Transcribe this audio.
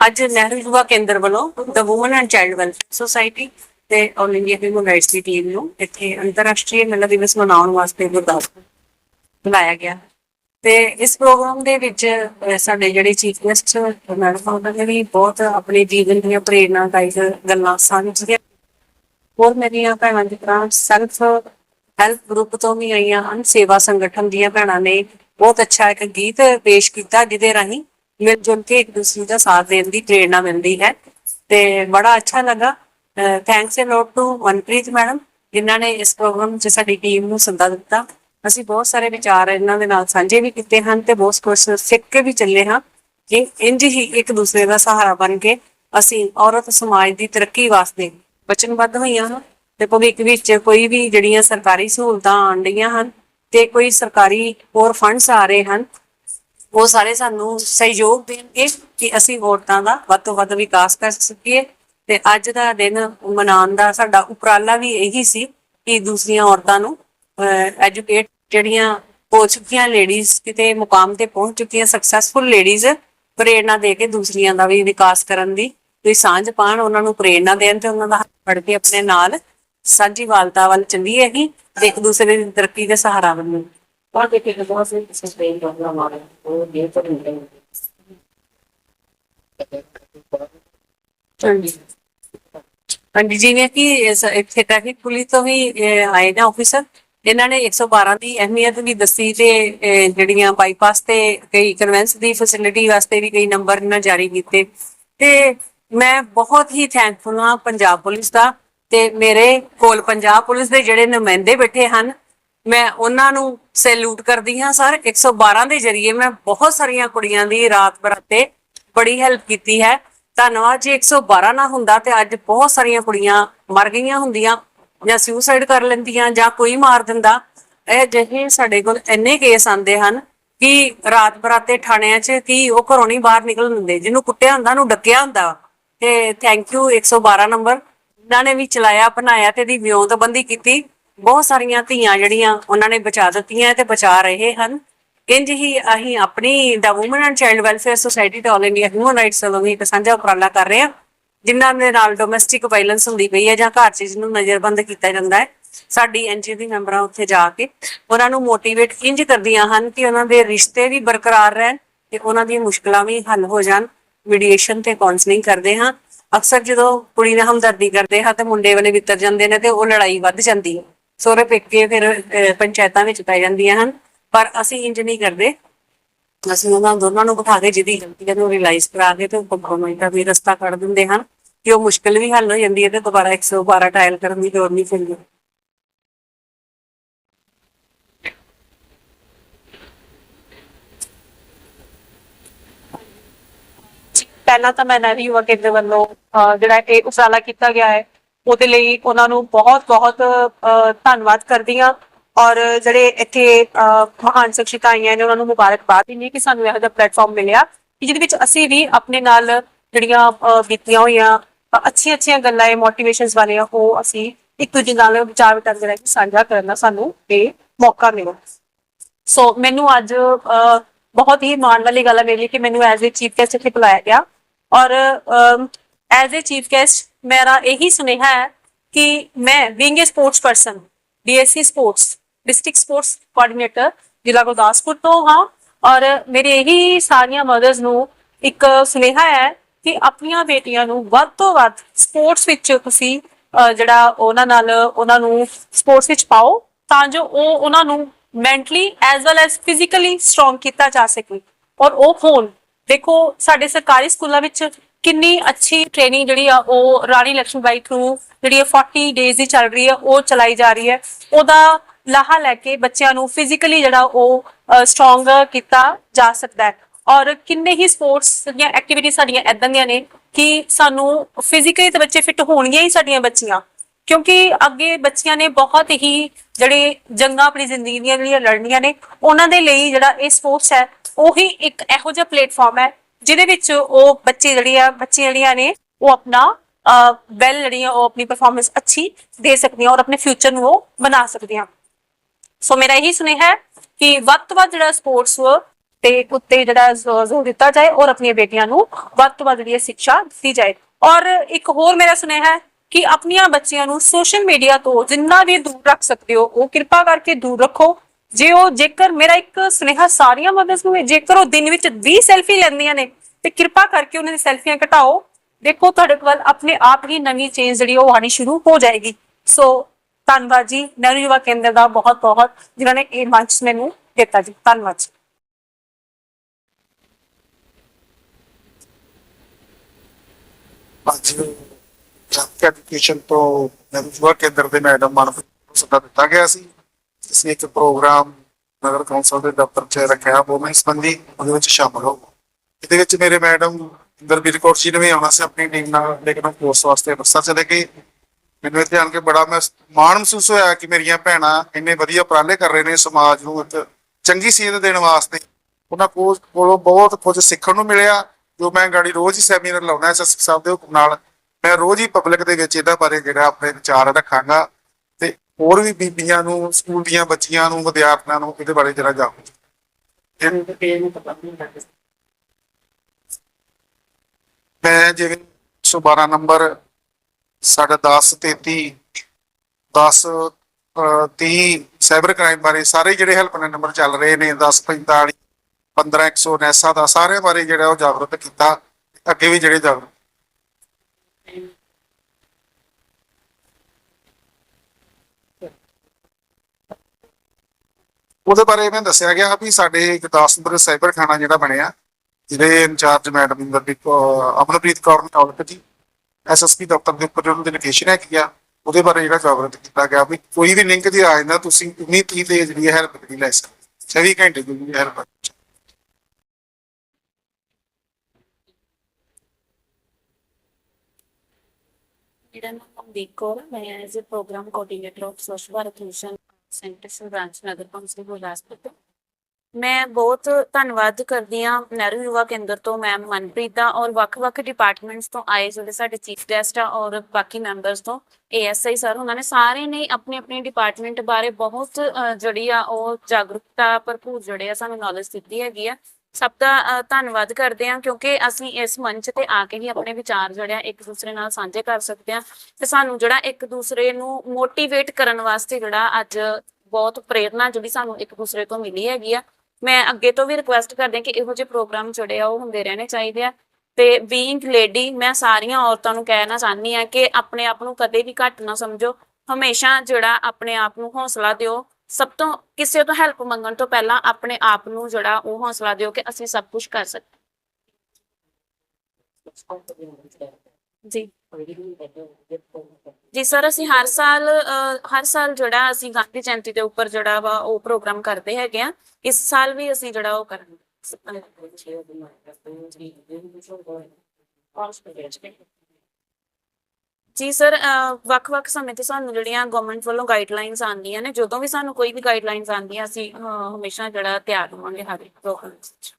ਅੱਜ ਨਹਿਰੂ ਯੁਵਾ ਕੇਂਦਰ ਵੱਲੋਂ the woman and child welfare society ਤੇ ਆਲ ਇੰਡੀਆ ਹਿਊਮਨ ਰਾਈਟਸ ਦੀ ਟੀਮ ਨੂੰ ਇੱਥੇ ਅੰਤਰਰਾਸ਼ਟਰੀ ਮਹਿਲਾ ਦਿਵਸ ਮਨਾਉਣ ਵਾਸਤੇ ਗੁਰਦਾਸਪੁਰ ਬੁਲਾਇਆ ਗਿਆ। ਤੇ ਇਸ ਪ੍ਰੋਗਰਾਮ ਦੇ ਵਿੱਚ ਸਾਡੇ ਜਿਹੜੇ ਚੀਫ ਗੈਸਟ ਮੈਡਮ ਉਹਨਾਂ ਨੇ ਵੀ ਬਹੁਤ ਆਪਣੇ ਜੀਵਨ ਦੀਆਂ ਪ੍ਰੇਰਨਾਦਾਇਕ ਗੱਲਾਂ ਸਾਂਝੀਆਂ। ਹੋਰ ਮੇਰੀਆਂ ਭੈਣਾਂ ਦੀ ਤਰ੍ਹਾਂ ਸੈਲਫ ਹੈਲਪ ਗਰੁੱਪ ਤੋਂ ਵੀ ਆਈਆਂ ਹਨ, ਸੇਵਾ ਸੰਗਠਨ ਦੀਆਂ ਭੈਣਾਂ ਨੇ। ਬਹੁਤ ਅੱਛਾ ਇੱਕ ਗੀਤ ਪੇਸ਼ ਕੀਤਾ, ਜਿਹਦੇ ਰਾਹੀਂ ਮਿਲ ਜੁਲ ਕੇ ਇੱਕ ਦੂਸਰੇ ਦਾ ਸਾਥ ਦੇਣ ਦੀ ਪ੍ਰੇਰਣਾ ਮਿਲਦੀ ਹੈ। ਤੇ ਬੜਾ ਅੱਛਾ ਲੱਗਾ। Thanks a lot to Manpreet madam ਜਿਨ੍ਹਾਂ ਨੇ ਇਸ ਪ੍ਰੋਗਰਾਮ 'ਚ ਸਾਡੀ ਟੀਮ ਨੂੰ ਸੱਦਾ ਦਿੱਤਾ। ਅਸੀਂ ਬਹੁਤ ਸਾਰੇ ਵਿਚਾਰ ਇਹਨਾਂ ਦੇ ਨਾਲ ਸਾਂਝੇ ਵੀ ਕੀਤੇ ਹਨ ਤੇ ਬਹੁਤ ਕੁਝ ਸਿੱਖ ਕੇ ਵੀ ਚੱਲੇ ਹਾਂ। ਕਿ ਇੰਜ ਹੀ ਇੱਕ ਦੂਸਰੇ ਦਾ ਸਹਾਰਾ ਬਣ ਕੇ ਅਸੀਂ ਔਰਤ ਸਮਾਜ ਦੀ ਤਰੱਕੀ ਵਾਸਤੇ ਵਚਨਬੱਧ ਹੋਈਆਂ ਹਾਂ ਤੇ ਭਵਿੱਖ ਵਿੱਚ ਕੋਈ ਵੀ ਜਿਹੜੀਆਂ ਸਰਕਾਰੀ ਸਹੂਲਤਾਂ ਆਉਣ ਡਈਆਂ ਹਨ ਤੇ ਕੋਈ ਸਰਕਾਰੀ ਹੋਰ ਫੰਡਸ ਆ ਰਹੇ ਹਨ ਉਹ ਸਾਰੇ ਸਾਨੂੰ ਸਹਿਯੋਗ ਦੇਣਗੇ ਕਿ ਅਸੀਂ ਔਰਤਾਂ ਦਾ ਵੱਧ ਤੋਂ ਵੱਧ ਵਿਕਾਸ ਕਰ ਸਕੀਏ। ਤੇ ਅੱਜ ਦਾ ਦਿਨ ਮਨਾਉਣ ਦਾ ਸਾਡਾ ਉਪਰਾਲਾ ਵੀ ਇਹੀ ਸੀ ਕਿ ਦੂਸਰੀਆਂ ਔਰਤਾਂ ਨੂੰ ਐਜੂਕੇਟ ਜਿਹੜੀਆਂ ਹੋ ਚੁੱਕੀਆਂ ਲੇਡੀਜ਼ ਕਿਤੇ ਮੁਕਾਮ ਤੇ ਪਹੁੰਚ ਚੁੱਕੀਆਂ ਸਕਸੈਸਫੁਲ ਲੇਡੀਜ਼ ਪ੍ਰੇਰਣਾ ਦੇ ਕੇ ਦੂਸਰੀਆਂ ਦਾ ਵੀ ਵਿਕਾਸ ਕਰਨ ਦੀ ਕੋਈ ਸਾਂਝ ਪਾਣ ਉਹਨਾਂ ਨੂੰ ਪ੍ਰੇਰਣਾ ਦੇਣ ਤੇ ਉਹਨਾਂ ਦਾ ਹੱਥ ਫੜ ਕੇ ਆਪਣੇ ਨਾਲ ਸਾਂਝੀ ਵਾਲਤਾ ਵੱਲ ਚੱਲੀਏ ਹੀ ਤੇ ਇੱਕ ਦੂਸਰੇ ਦੀ ਤਰੱਕੀ ਦੇ ਸਹਾਰਾ ਬਣੀਏ। Porque it wasn't sustained on the model or gave for anything. ਹਾਂਜੀ, ਜਿਵੇਂ ਕਿ ਇੱਥੇ ਟ੍ਰੈਫਿਕ ਪੁਲਿਸ ਤੋਂ ਵੀ ਆਏ ਨੇ ਆਫੀਸਰ ਇਹਨਾਂ ਨੇ 112 ਦੀ ਅਹਿਮੀਅਤ ਵੀ ਦੱਸੀ ਤੇ ਜਿਹੜੀਆਂ ਬਾਈਪਾਸ ਤੇ ਕਈ ਕਨਵੈਂਸ ਦੀ ਫੈਸਿਲਿਟੀ ਵਾਸਤੇ ਵੀ ਕਈ ਨੰਬਰ ਇਹਨਾਂ ਜਾਰੀ ਕੀਤੇ ਤੇ ਮੈਂ ਬਹੁਤ ਹੀ ਥੈਂਕਫੁਲ ਹਾਂ ਪੰਜਾਬ ਪੁਲਿਸ ਦਾ ਤੇ ਮੇਰੇ ਕੋਲ ਪੰਜਾਬ ਪੁਲਿਸ ਦੇ ਜਿਹੜੇ ਨੁਮਾਇੰਦੇ ਬੈਠੇ ਹਨ ਮੈਂ ਉਹਨਾਂ ਨੂੰ ਸੈਲੂਟ ਕਰਦੀ ਹਾਂ ਸਰ। 112 ਦੇ ਜ਼ਰੀਏ ਮੈਂ ਬਹੁਤ ਸਾਰੀਆਂ ਕੁੜੀਆਂ ਦੀ ਰਾਤ ਬਰਾਤੇ ਬੜੀ ਹੈਲਪ ਕੀਤੀ ਹੈ। ਧੰਨਵਾਦ ਜੇ 112 ਨਾ ਹੁੰਦਾ ਤੇ ਅੱਜ ਬਹੁਤ ਸਾਰੀਆਂ ਕੁੜੀਆਂ ਮਰ ਗਈਆਂ ਹੁੰਦੀਆਂ ਜਾਂ ਸੁਸਾਈਡ ਕਰ ਲੈਂਦੀਆਂ ਜਾਂ ਕੋਈ ਮਾਰ ਦਿੰਦਾ। ਇਹ ਜਿਹੇ ਸਾਡੇ ਕੋਲ ਇੰਨੇ ਕੇਸ ਆਉਂਦੇ ਹਨ ਕਿ ਰਾਤ ਬਰਾਤੇ ਥਾਣਿਆਂ 'ਚ ਕਿ ਉਹ ਘਰੋਂ ਨਹੀਂ ਬਾਹਰ ਨਿਕਲਣ ਦਿੰਦੇ। ਜਿਹਨੂੰ ਕੁੱਟਿਆ ਹੁੰਦਾ, ਉਹਨੂੰ ਡੱਕਿਆ ਹੁੰਦਾ। ਤੇ ਥੈਂਕ ਯੂ 112 ਨੰਬਰ ਇਹਨਾਂ ਨੇ ਵੀ ਚਲਾਇਆ ਬਣਾਇਆ ਤੇ ਦੀ ਵਿਉਂਤਬੰਦੀ ਕੀਤੀ। ਬਹੁਤ ਸਾਰੀਆਂ ਧੀਆਂ ਜਿਹੜੀਆਂ ਉਹਨਾਂ ਨੇ ਬਚਾ ਦਿੱਤੀਆਂ ਤੇ ਬਚਾ ਰਹੇ ਹਨ। ਇੰਜ ਹੀ ਅਸੀਂ ਆਪਣੀ ਦਾ woman and child welfare society ਤੇ ਇੰਡੀਆ ਹਿਊਮਨ ਰਾਈਟਸ ਵੱਲੋਂ ਵੀ ਇੱਕ ਸਾਂਝਾ ਉਪਰਾਲਾ ਕਰ ਰਹੇ ਹਾਂ, ਜਿਨ੍ਹਾਂ ਦੇ ਨਾਲ ਡੋਮੈਸਟਿਕ ਵਾਇਲੈਂਸ ਹੁੰਦੀ ਪਈ ਹੈ ਜਾਂ ਘਰ 'ਚ ਜਿਹਨੂੰ ਨਜ਼ਰਬੰਦ ਕੀਤਾ ਜਾਂਦਾ ਹੈ। ਸਾਡੀ ਐਨਜੀਓ ਦੀ ਮੈਂਬਰਾਂ ਉੱਥੇ ਜਾ ਕੇ ਉਹਨਾਂ ਨੂੰ ਮੋਟੀਵੇਟ ਇੰਜ ਕਰਦੀਆਂ ਹਨ ਕਿ ਉਹਨਾਂ ਦੇ ਰਿਸ਼ਤੇ ਵੀ ਬਰਕਰਾਰ ਰਹਿਣ ਤੇ ਉਹਨਾਂ ਦੀਆਂ ਮੁਸ਼ਕਲਾਂ ਵੀ ਹੱਲ ਹੋ ਜਾਣ। ਮੀਡੀਏਸ਼ਨ ਤੇ ਕਾਉਂਸਲਿੰਗ ਕਰਦੇ ਹਾਂ। ਅਕਸਰ ਜਦੋਂ ਕੁੜੀ ਨਾਲ ਹਮਦਰਦੀ ਕਰਦੇ ਹਾਂ ਤੇ ਮੁੰਡੇ ਵਾਲੇ ਵਿਤਰ ਜਾਂਦੇ ਨੇ ਤੇ ਉਹ ਲੜਾਈ ਵੱਧ ਜਾਂਦੀ ਹੈ। ਸੋਰੇ ਪੇਕੇ ਫਿਰ ਅਹ, ਪੰਚਾਇਤਾਂ ਵਿੱਚ ਪੈ ਜਾਂਦੀਆਂ ਹਨ। ਪਰ ਅਸੀਂ ਇੰਜ ਨਹੀਂ ਕਰਦੇ। ਅਸੀਂ ਉਹਨਾਂ ਦੋਨਾਂ ਨੂੰ ਬਿਠਾ ਕੇ ਜਿਹਦੀ ਗਲਤੀ ਹੈ ਨੂੰ ਰਿਅਲਾਈਜ਼ ਕਰਾ ਕੇ ਤੇ ਕੰਪਰੋਮਾਈਜ਼ ਦਾ ਵੀ ਰਸਤਾ ਕੱਢ ਦਿੰਦੇ ਹਨ। ਕਿ ਉਹ ਮੁਸ਼ਕਲ ਵੀ ਹੱਲ ਹੋ ਜਾਂਦੀ ਹੈ ਤੇ ਦੁਬਾਰਾ 112 ਟਾਇਲ ਕਰਨ ਦੀ ਲੋੜ ਨਹੀਂ ਪੈਂਦੀ। ਪਹਿਲਾਂ ਤਾਂ ਮੈਂ ਨਹਿਰੂ ਯੁਵਾ ਕੇਂਦਰ ਵੱਲੋਂ ਅਹ, ਜਿਹੜਾ ਇਹ ਉਪਰਾਲਾ ਕੀਤਾ ਗਿਆ ਹੈ ਉਹਦੇ ਲਈ ਉਹਨਾਂ ਨੂੰ ਬਹੁਤ ਬਹੁਤ ਧੰਨਵਾਦ ਕਰਦੀ ਹਾਂ। ਔਰ ਜਿਹੜੇ ਇੱਥੇ ਮਹਾਨ ਸ਼ਖਸੀਅਤਾਂ ਆਈਆਂ ਨੇ, ਉਹਨਾਂ ਨੂੰ ਮੁਬਾਰਕਬਾਦ ਦਿੰਦੀ ਹਾਂ ਕਿ ਸਾਨੂੰ ਇਹੋ ਜਿਹਾ ਪਲੇਟਫਾਰਮ ਮਿਲਿਆ ਕਿ ਜਿਹਦੇ ਵਿੱਚ ਅਸੀਂ ਵੀ ਆਪਣੇ ਨਾਲ ਜਿਹੜੀਆਂ ਬੀਤੀਆਂ ਹੋਈਆਂ ਅੱਛੀਆਂ ਅੱਛੀਆਂ ਗੱਲਾਂ ਹੈ ਮੋਟੀਵੇਸ਼ਨਸ ਵਾਲੀਆਂ ਉਹ ਅਸੀਂ ਇੱਕ ਦੂਜੇ ਨਾਲ ਵਿਚਾਰ ਵਟਾਂਦਰਾ ਜਿਹੜਾ ਕਿ ਸਾਂਝਾ ਕਰਨ ਦਾ ਸਾਨੂੰ ਇਹ ਮੌਕਾ ਮਿਲਿਆ। ਸੋ ਮੈਨੂੰ ਅੱਜ ਬਹੁਤ ਹੀ ਮਾਣ ਵਾਲੀ ਗੱਲ ਹੈ ਮੇਰੇ ਲਈ ਕਿ ਮੈਨੂੰ ਐਜ਼ ਅ ਚੀਫ ਗੈਸਟ ਇੱਥੇ ਬੁਲਾਇਆ ਗਿਆ। ਔਰ ਐਜ਼ ਅ ਚੀਫ ਗੈਸਟ ਮੇਰਾ ਇਹੀ ਸੁਨੇਹਾ ਹੈ ਕਿ ਮੈਂ being a sports person DSC sports district sports coordinator ਜ਼ਿਲ੍ਹਾ ਗੁਰਦਾਸਪੁਰ ਤੋਂ ਹਾਂ ਔਰ ਮੇਰੇ ਇਹੀ ਸਾਰੀਆਂ ਮਦਰਸ ਨੂੰ ਇੱਕ ਸੁਨੇਹਾ ਹੈ ਕਿ ਆਪਣੀਆਂ ਬੇਟੀਆਂ ਨੂੰ ਵੱਧ ਤੋਂ ਵੱਧ ਸਪੋਰਟਸ ਵਿੱਚ ਤੁਸੀਂ ਜਿਹੜਾ ਉਹਨਾਂ ਨਾਲ ਉਹਨਾਂ ਨੂੰ ਸਪੋਰਟਸ ਵਿੱਚ ਪਾਓ ਤਾਂ ਜੋ ਉਹ ਉਹਨਾਂ ਨੂੰ mentally as well as physically strong ਕੀਤਾ ਜਾ ਸਕੇ। ਔਰ ਉਹ ਹੋਣ, ਦੇਖੋ ਸਾਡੇ ਸਰਕਾਰੀ ਸਕੂਲਾਂ ਵਿੱਚ ਕਿੰਨੀ ਅੱਛੀ ਟ੍ਰੇਨਿੰਗ ਜਿਹੜੀ ਆ ਉਹ ਰਾਣੀ ਲక్ష్ਮੀਬਾਈ ਥਰੂ ਜਿਹੜੀ ਇਹ 40 ਡੇਜ਼ ਦੀ ਚੱਲ ਰਹੀ ਹੈ ਉਹ ਚਲਾਈ ਜਾ ਰਹੀ ਹੈ ਉਹਦਾ ਲਾਹਾ ਲੈ ਕੇ ਬੱਚਿਆਂ ਨੂੰ ਫਿਜ਼ੀਕਲੀ ਜਿਹੜਾ ਉਹ ਸਟਰੋਂਗ ਕੀਤਾ ਜਾ ਸਕਦਾ ਹੈ। ਔਰ ਕਿੰਨੇ ਹੀ ਸਪੋਰਟਸ ਦੀਆਂ ਐਕਟੀਵਿਟੀ ਸਾਡੀਆਂ ਐਦਾਂ ਦੀਆਂ ਨੇ ਕਿ ਸਾਨੂੰ ਫਿਜ਼ੀਕਲੀ ਤਾਂ ਬੱਚੇ ਫਿੱਟ ਹੋਣਗੀਆਂ ਹੀ ਸਾਡੀਆਂ ਬੱਚੀਆਂ। ਕਿਉਂਕਿ ਅੱਗੇ ਬੱਚਿਆਂ ਨੇ ਬਹੁਤ ਹੀ ਜਿਹੜੇ ਜੰਗਾਂ ਆਪਣੀ ਜ਼ਿੰਦਗੀ ਦੀਆਂ ਜਿਹੜੀਆਂ ਲੜਨੀਆਂ ਨੇ, ਉਹਨਾਂ ਦੇ ਲਈ ਜਿਹੜਾ ਇਹ ਸਪੋਰਟਸ ਹੈ, ਉਹੀ ਇੱਕ ਇਹੋ ਜਿਹਾ ਪਲੇਟਫਾਰਮ ਹੈ ਜਿਹਦੇ ਵਿੱਚ ਉਹ ਬੱਚੇ ਜਿਹੜੀਆਂ ਆ ਬੱਚੀਆਂ ਜਿਹੜੀਆਂ ਨੇ, ਉਹ ਆਪਣਾ ਵੈਲ ਜਿਹੜੀਆਂ, ਉਹ ਆਪਣੀ ਪਰਫਾਰਮੈਂਸ ਅੱਛੀ ਦੇ ਸਕਦੀਆਂ ਔਰ ਆਪਣੇ ਫਿਊਚਰ ਨੂੰ ਉਹ ਬਣਾ ਸਕਦੀਆਂ। ਸੋ ਮੇਰਾ ਇਹੀ ਸੁਨੇਹਾ ਹੈ ਕਿ ਵੱਧ ਤੋਂ ਵੱਧ ਜਿਹੜਾ ਸਪੋਰਟਸ ਤੇ ਉੱਤੇ ਜਿਹੜਾ ਜ਼ੋ- ਜ਼ੋਰ ਦਿੱਤਾ ਜਾਏ ਔਰ ਆਪਣੀਆਂ ਬੇਟੀਆਂ ਨੂੰ ਵੱਧ ਤੋਂ ਵੱਧ ਜਿਹੜੀ ਹੈ ਸਿੱਖਿਆ ਦਿੱਤੀ ਜਾਏ। ਔਰ ਇੱਕ ਹੋਰ ਮੇਰਾ ਸੁਨੇਹਾ ਹੈ ਕਿ ਆਪਣੀਆਂ ਬੱਚੀਆਂ ਨੂੰ ਸੋਸ਼ਲ ਮੀਡੀਆ ਤੋਂ ਜਿੰਨਾ ਵੀ ਦੂਰ ਰੱਖ ਸਕਦੇ ਹੋ, ਉਹ ਕਿਰਪਾ ਕਰਕੇ ਦੂਰ ਰੱਖੋ ਜੇ ਉਹ ਜੇਕਰ ਮੇਰਾ ਇੱਕ ਸੁਨੇਹਾ ਸਾਰੀਆਂ ਮਦਰਸ ਨੂੰ ਹੈ, ਜੇਕਰ ਉਹ ਦਿਨ ਵਿੱਚ 20 ਸੈਲਫੀ ਲੈਂਦੀਆਂ ਨੇ, ਤੇ ਕਿਰਪਾ ਕਰਕੇ ਉਹਨਾਂ ਦੀ ਸੈਲਫੀਆਂ ਘਟਾਓ। ਦੇਖੋ, ਤੁਹਾਡੇ ਕੋਲ ਆਪਣੇ ਆਪ ਹੀ ਨਵੀਂ ਚੇਂਜ ਜਿਹੜੀ ਉਹ ਆਣੀ ਸ਼ੁਰੂ ਹੋ ਜਾਏਗੀ। ਸੋ ਧੰਨਵਾਦ ਜੀ। ਨਹਿਰੂ ਯੁਵਾ ਕੇਂਦਰ ਦਾ ਬਹੁਤ ਬਹੁਤ, ਜਿਨ੍ਹਾਂ ਨੇ ਇਹ ਮੰਚ ਮੈਨੂੰ ਦਿੱਤਾ ਜੀ। ਧੰਨਵਾਦ ਜੀ। ਅੱਜ ਜਨਤਕ ਐਜੂਕੇਸ਼ਨ ਤੋਂ ਨਵੀਂ ਕੇਂਦਰ ਦੇ ਮੈਡਮ ਮਨਪ੍ਰੀਤ ਨੂੰ ਸੱਦਾ ਦਿੱਤਾ ਗਿਆ ਸੀ। ਅਸੀਂ ਇੱਕ ਪ੍ਰੋਗਰਾਮ ਨਗਰ ਕੌਂਸਲ ਦੇ ਦਫ਼ਤਰ 'ਚ ਰੱਖਿਆ ਵੋਮਨ ਸੰਬੰਧੀ ਉਹਦੇ ਵਿੱਚ ਸ਼ਾਮਲ ਹੋ ਇਹਦੇ ਵਿੱਚ ਮੇਰੇ ਮੈਡਮ ਇੰਦਰਬੀਰ ਕੌਰ ਜੀ ਨੇ ਵੀ ਆਉਣਾ ਸੀ ਆਪਣੀ ਟੀਮ ਨਾਲ, ਲੇਕਿਨ ਉਹ ਕੋਰਸ ਵਾਸਤੇ ਅੰਮ੍ਰਿਤਸਰ ਚਲੇ ਗਏ। ਮੈਨੂੰ ਇੱਥੇ ਆਣ ਕੇ ਬੜਾ ਮੈਂ ਮਾਣ ਮਹਿਸੂਸ ਹੋਇਆ ਕਿ ਮੇਰੀਆਂ ਭੈਣਾਂ ਇੰਨੇ ਵਧੀਆ ਉਪਰਾਲੇ ਕਰ ਰਹੇ ਨੇ ਸਮਾਜ ਨੂੰ, ਇੱਕ ਚੰਗੀ ਸੇਧ ਦੇਣ ਵਾਸਤੇ। ਉਹਨਾਂ ਕੋਲ, ਕੋਲੋਂ ਬਹੁਤ ਕੁਝ ਸਿੱਖਣ ਨੂੰ ਮਿਲਿਆ, ਜੋ ਮੈਂ ਗਾੜੀ ਰੋਜ਼ ਹੀ ਸੈਮੀਨਾਰ ਲਾਉਣਾ ਐਸ ਸਾਹਿਬ ਦੇ ਹੁਕਮ ਨਾਲ। ਮੈਂ ਰੋਜ਼ ਹੀ ਪਬਲਿਕ ਦੇ ਵਿੱਚ ਇਹਦਾ ਬਾਰੇ ਜਿਹੜਾ ਆਪਣੇ ਵਿਚਾਰ ਰੱਖਾਂਗਾ। ਹੋਰ ਵੀ ਬੀਬੀਆਂ ਨੂੰ ਸਕੂਲ ਦੀਆਂ ਬੱਚੀਆਂ ਨੂੰ ਵਿਦਿਆਰਥੀਆਂ ਨੂੰ ਇਹਦੇ ਬਾਰੇ ਜਰਾ ਲੱਗਦਾ ਮੈਂ ਜਿਵੇਂ 112 ਨੰਬਰ ਸਾਡਾ 10 33 10 30 ਸਾਈਬਰ ਕ੍ਰਾਈਮ ਬਾਰੇ ਸਾਰੇ ਜਿਹੜੇ ਹੈਲਪਲਾਈਨ ਨੰਬਰ ਚੱਲ ਰਹੇ ਨੇ 10 45 15 100 ਨੈਸਾ ਦਾ ਸਾਰੇ ਬਾਰੇ ਜਿਹੜਾ ਉਹ ਜਾਗਰੂਕ ਕੀਤਾ ਅੱਗੇ ਵੀ ਜਿਹੜੇ ਜਾਗਰੂਕ। ਉਹਦੇ ਬਾਰੇ ਮੈਂ ਦੱਸਿਆ ਗਿਆ ਵੀ ਸਾਡੇ ਗੁਰਦਾਸਪੁਰ ਸਾਈਬਰ ਖਾਨਾ ਜਿਹੜਾ ਬਣਿਆ, ਜਿਹਦੇ incharge madam Inderpreet Kaur- Amanpreet Kaur Naulak ji SSP ਦਫ਼ਤਰ ਦੇ ਉੱਪਰ ਉਹਨਾਂ ਦੀ ਲੋਕੇਸ਼ਨ ਹੈ ਕੀ ਆ, ਉਹਦੇ ਬਾਰੇ ਜਿਹੜਾ ਜਾਗਰੂਕ ਕੀਤਾ ਗਿਆ ਵੀ ਕੋਈ ਵੀ ਲਿੰਕ ਜੇ ਆ ਜਾਂਦਾ ਤੁਸੀਂ ਉਨੀ ਤੀਹ ਦੇ ਜਿਹੜੀ ਹੈਲਪ ਨਹੀਂ ਲੈ ਸਕਦੇ 24 ਘੰਟੇ ਦੀ ਜਿਹੜੀ ਹੈਲਪ ਮੇਰਾ ਨਾਮ ਅਮਰੀਕ ਕੌਰ ਹੈ। ਮੈਂ as a programme coordinator of Swachh Bharat mission centre branch Nagar council Gurdaspur ਤੋਂ। ਮੈਂ ਬਹੁਤ ਧੰਨਵਾਦ ਕਰਦੀ ਹਾਂ ਨਹਿਰੂ ਯੁਵਾ ਕੇਂਦਰ ਤੋਂ ਮੈਮ ਮਨਪ੍ਰੀਤ ਦਾ ਔਰ ਵੱਖ-ਵੱਖ ਡਿਪਾਰਟਮੈਂਟਸ ਤੋਂ ਆਏ ਜਿਹੜੇ ਸਾਡੇ ਚੀਫ ਗੈਸਟ ਆ ਔਰ ਬਾਕੀ ਮੈਂਬਰਸ ਤੋਂ ਏਐਸਆਈ ਸਰ ਉਹਨਾਂ ਨੇ ਸਾਰੇ ਨੇ ਆਪਣੇ ਆਪਣੇ ਡਿਪਾਰਟਮੈਂਟ ਬਾਰੇ ਬਹੁਤ ਜਿਹੜੀ ਆ ਉਹ ਜਾਗਰੂਕਤਾ ਭਰਪੂਰ ਜਿਹੜੇ ਆ ਸਾਨੂੰ ਨੌਲੇਜ ਦਿੱਤੀ ਹੈਗੀ ਆ। ਸਭ ਦਾ ਧੰਨਵਾਦ ਕਰਦੇ ਹਾਂ, ਕਿਉਂਕਿ ਅਸੀਂ ਇਸ ਮੰਚ ਤੇ ਆ ਕੇ ਹੀ ਆਪਣੇ ਵਿਚਾਰ ਜਿਹੜੇ ਆ ਇੱਕ ਦੂਸਰੇ ਨਾਲ ਸਾਂਝੇ ਕਰ ਸਕਦੇ ਹਾਂ ਤੇ ਸਾਨੂੰ ਜਿਹੜਾ ਇੱਕ ਦੂਸਰੇ ਨੂੰ ਮੋਟੀਵੇਟ ਕਰਨ ਵਾਸਤੇ ਜਿਹੜਾ ਅੱਜ ਬਹੁਤ ਪ੍ਰੇਰਨਾ ਜਿਹੜੀ ਸਾਨੂੰ ਇੱਕ ਦੂਸਰੇ ਤੋਂ ਮਿਲੀ ਹੈਗੀ ਆ, ਮੈਂ ਅੱਗੇ ਤੋਂ ਵੀ ਰਿਕੁਐਸਟ ਕਰਦੇ ਹਾਂ ਕਿ ਇਹੋ ਜਿਹੇ ਪ੍ਰੋਗਰਾਮ ਜਿਹੜੇ ਆ ਉਹ ਹੁੰਦੇ ਰਹਿਣੇ ਚਾਹੀਦੇ ਆ ਤੇ ਬੀਇੰਗ ਲੇਡੀ ਮੈਂ ਸਾਰੀਆਂ ਔਰਤਾਂ ਨੂੰ ਕਹਿਣਾ ਚਾਹੁੰਦੀ ਆ ਕਿ ਆਪਣੇ ਆਪ ਨੂੰ ਕਦੇ ਵੀ ਘੱਟ ਨਾ ਸਮਝੋ, ਹਮੇਸ਼ਾ ਜਿਹੜਾ ਆਪਣੇ ਆਪ ਨੂੰ ਹੌਸਲਾ ਦਿਓ ਸਭ ਤੋਂ ਕਿਸੇ ਤੋਂ ਹੈਲਪ ਮੰਗਣ ਤੋਂ ਪਹਿਲਾਂ ਆਪਣੇ ਆਪ ਨੂੰ ਜਿਹੜਾ ਉਹ ਹੌਸਲਾ ਦਿਓ ਕਿ ਅਸੀਂ ਸਭ ਕੁਝ ਕਰ ਸਕਦੇ ਜੀ। ਜੀ ਸਰ, ਅਸੀਂ ਹਰ ਸਾਲ ਹਰ ਸਾਲ ਜਿਹੜਾ ਅਸੀਂ ਗਾਂਧੀ ਜਯੰਤੀ ਦੇ ਉੱਪਰ ਜਿਹੜਾ ਵਾ ਉਹ ਪ੍ਰੋਗਰਾਮ ਕਰਦੇ ਹੈਗੇ ਆ। ਇਸ ਸਾਲ ਵੀ ਅਸੀਂ ਜਿਹੜਾ ਉਹ ਕਰਾਂਗੇ। ਜੀ ਸਰ ਵੱਖ-ਵੱਖ ਸਮੇਂ ਤੇ ਸਾਨੂੰ ਜਿਹੜੀਆਂ ਗਵਰਨਮੈਂਟ ਵੱਲੋਂ ਗਾਈਡਲਾਈਨਸ ਆਉਂਦੀਆਂ ਨੇ ਜਦੋਂ ਵੀ ਸਾਨੂੰ ਕੋਈ ਵੀ ਗਾਈਡਲਾਈਨਸ ਆਉਂਦੀਆਂ ਅਸੀਂ ਅਹ, ਹਮੇਸ਼ਾ ਜਿਹੜਾ ਤਿਆਰ ਹੋਵਾਂਗੇ ਹਰ ਇੱਕ ਪ੍ਰੋਗਰਾਮ ਵਿੱਚ।